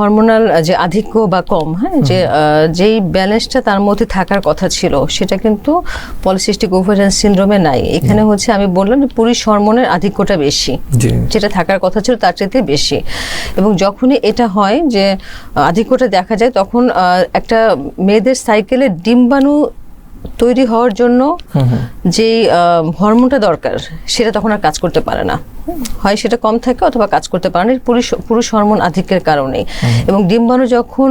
Hormonal যে আধিক্য বা কম হ্যাঁ যে যেই ব্যালেন্সটা তার মধ্যে থাকার কথা ছিল সেটা কিন্তু পলিসিস্টিক ওভারিয়ান সিনড্রোমে নাই। এখানে হচ্ছে আমি বললাম যে পুরুষ হরমোনের আধিক্যটা বেশি যেটা থাকার কথা ছিল তার চাইতে বেশি। এবং যখনই এটা হয় যে আধিক্যটা দেখা যায় তখন একটা মেয়েদের সাইকেলে ডিম্বাণু তৈরি হওয়ার জন্য যে হরমোনটা দরকার সেটা তখন আর কাজ করতে পারে না। হয় সেটা কম থাকে অথবা কাজ করতে পারে না। পুরুষ পুরুষ হরমোন আধিক্যের কারণে এবং ডিম্বাণু যখন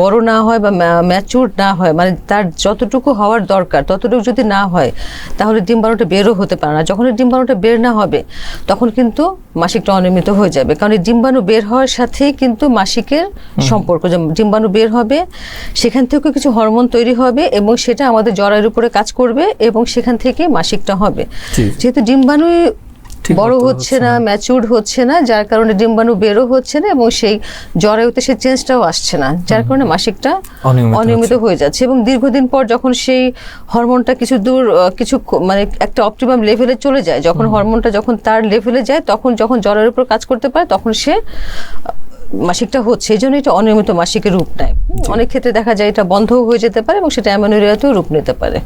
বড় না হয় বা ম্যাচুর না হয় মানে তার যতটুকু হওয়ার দরকার ততটুকু যদি না হয় তাহলে ডিম্বাণুটা বেরও হতে পারে না। যখন ডিম্বাণুটা বের না হবে তখন কিন্তু মাসিকটা অনিয়মিত হয়ে যাবে। কারণ এই ডিম্বাণু বের হওয়ার সাথে কিন্তু মাসিকের সম্পর্ক ডিম্বাণু বের হবে সেখান থেকেও কিছু হরমোন তৈরি হবে এবং সেটা আমাদের জরায়ের উপরে কাজ করবে এবং সেখান থেকে মাসিকটা হবে। যেহেতু ডিম্বাণু বড় হচ্ছে না ম্যাচিউর হচ্ছে না যার কারণে ডিম্বাণু বেরো হচ্ছে না এবং সেই জরায়ুতে সেই চেঞ্জটাও আসছে না যার কারণে মাসিকটা অনিয়মিত হয়ে যাচ্ছে এবং দীর্ঘদিন পর যখন সেই হরমোনটা কিছু দূর কিছু মানে একটা অপটিমাম লেভেলে চলে যায় যখন হরমোনটা যখন তার লেভেলে যায় তখন যখন জ্বরের উপর কাজ করতে পারে তখন সে মাসিকটা হচ্ছে। এই জন্য এটা অনিয়মিত মাসিকের রূপ নেয়। অনেক ক্ষেত্রে দেখা যায় এটা বন্ধও হয়ে যেতে পারে এবং সেটা অ্যামোনিরিয়াতেও রূপ নিতে পারে।